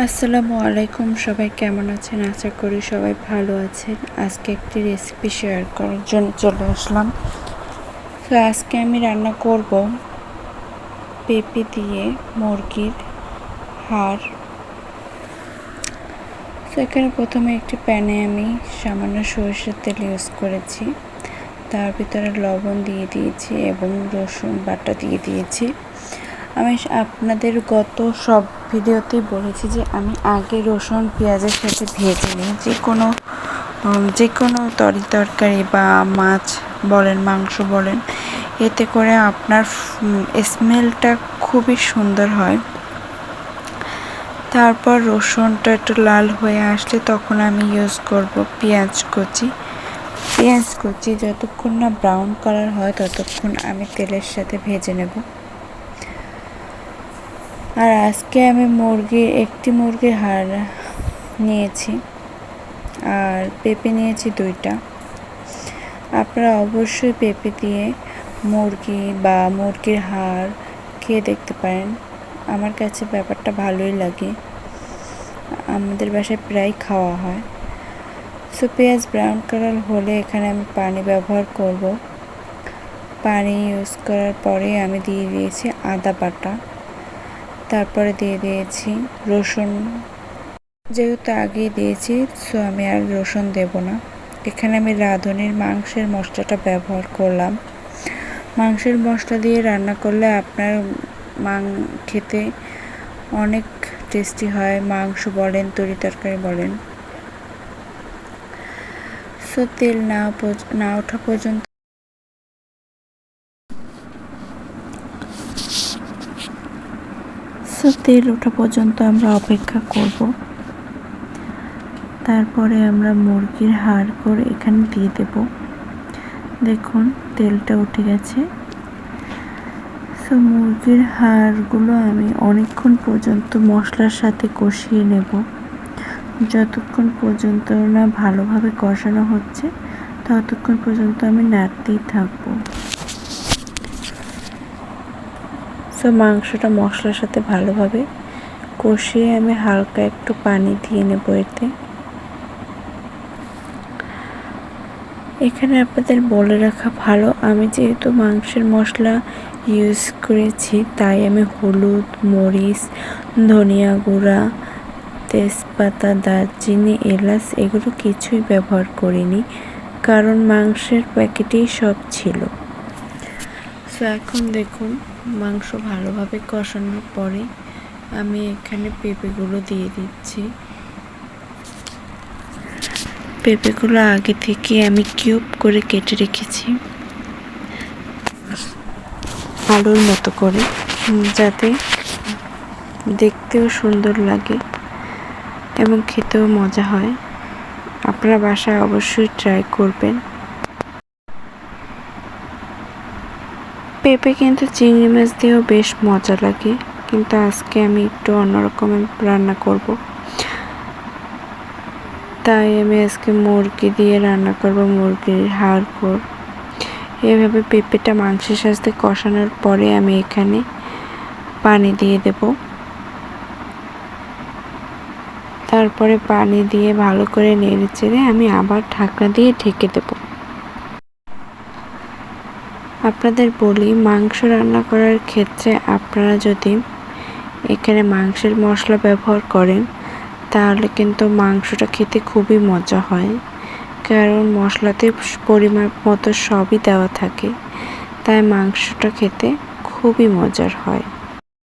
আসসালামু আলাইকুম, সবাই কেমন আছেন? আশা করি সবাই ভালো আছেন। আজকে একটি রেসিপি শেয়ার করার জন্য চলে আসলাম। তো আজকে আমি রান্না করব পেঁপে দিয়ে মুরগির হাড়। তো এখানে প্রথমে একটি প্যানে আমি সামান্য সরষের তেল ইউজ করেছি। তার ভিতরে লবণ দিয়ে দিয়েছি এবং রসুন বাটা দিয়ে দিয়েছি। আমি আপনাদের গত সব ভিডিওতেই বলেছি যে আমি আগে রসুন পেঁয়াজের সাথে ভেজে নিই। যে কোনো যে কোনো তরি তরকারি বা মাছ বলেন, মাংস বলেন, এতে করে আপনার স্মেলটা খুবই সুন্দর হয়। তারপর রসুনটা একটু লাল হয়ে আসলে তখন আমি ইউজ করব পেঁয়াজ কুচি। পেঁয়াজ কুচি যতক্ষণ না ব্রাউন কালার হয় ততক্ষণ আমি তেলের সাথে ভেজে নেব। আর আজকে আমি মুরগির একটি মুরগির হাড় নিয়েছি আর পেঁপে নিয়েছি দুইটা। আপনারা অবশ্যই পেঁপে দিয়ে মুরগি বা মুরগির হাড় খেয়ে দেখতে পারেন। আমার কাছে ব্যাপারটা ভালোই লাগে। আমাদের বাসায় প্রায় খাওয়া হয়। সো পেঁয়াজ ব্রাউন কালার হলে এখানে আমি পানি ব্যবহার করব। পানি ইউজ করার পরে আমি দিয়ে দিয়েছি আদা বাটা। তারপরে দিয়ে দিয়েছি রসুন। যেহেতু আগেই দিয়েছি সো আমি আর রসুন দেব না। এখানে আমি রাঁধুনির মাংসের মশলাটা ব্যবহার করলাম। মাংসের মশলা দিয়ে রান্না করলে আপনার মাং, খেতে অনেক টেস্টি হয়। মাংস বলেন, তরি তরকারি বলেন। সো তেল না না ওঠা পর্যন্ত সো তেল ওঠা পর্যন্ত আমরা অপেক্ষা করব। তারপরে আমরা মুরগির হাড় করে এখানে দিয়ে দেব। দেখুন, তেলটা উঠে গেছে। সো মুরগির হাড়গুলো আমি অনেকক্ষণ পর্যন্ত মশলার সাথে কষিয়ে নেব। যতক্ষণ পর্যন্ত না ভালোভাবে কষানো হচ্ছে, ততক্ষণ পর্যন্ত আমি নাড়তেই থাকব। সো মাংসটা মশলার সাথে ভালোভাবে কষিয়ে আমি হালকা একটু পানি দিয়ে নেব এতে। এখানে আপনাদের বলে রাখা ভালো, আমি যেহেতু মাংসের মশলা ইউজ করেছি, তাই আমি হলুদ, মরিচ, ধনিয়া গুঁড়া, তেজপাতা, দারচিনি, এলাচ এগুলো কিছুই ব্যবহার করিনি, কারণ মাংসের প্যাকেটেই সব ছিল। সো এখন দেখুন, মাংস ভালোভাবে কষানোর পরে আমি এখানে পেঁপেগুলো দিয়ে দিচ্ছি। পেঁপেগুলো আগে থেকে আমি কিউব করে কেটে রেখেছি। আলুর মতো করে যাতে দেখতেও সুন্দর লাগে এবং খেতেও মজা হয়। আপনারা বাসায় অবশ্যই ট্রাই করবেন। পেঁপে কিন্তু চিংড়ি মাছ দিয়েও বেশ মজা লাগে। কিন্তু আজকে আমি একটু অন্যরকম রান্না করব। তাই আমি আজকে মুরগি দিয়ে রান্না করব, মুরগির হাড় কর এভাবে পেঁপেটা মাংসের সাথে কষানোর পরে আমি এখানে পানি দিয়ে দেব। তারপরে পানি দিয়ে ভালো করে নেড়ে চেড়ে আমি আবার ঢাকনা দিয়ে ঢেকে দেবো। আপনাদের বলি, মাংস রান্না করার ক্ষেত্রে আপনারা যদি এখানে মাংসের মশলা ব্যবহার করেন, তাহলে কিন্তু মাংসটা খেতে খুবই মজা হয়। কারণ মশলাতে পরিমাণ মতো সবই দেওয়া থাকে, তাই মাংসটা খেতে খুবই মজার হয়।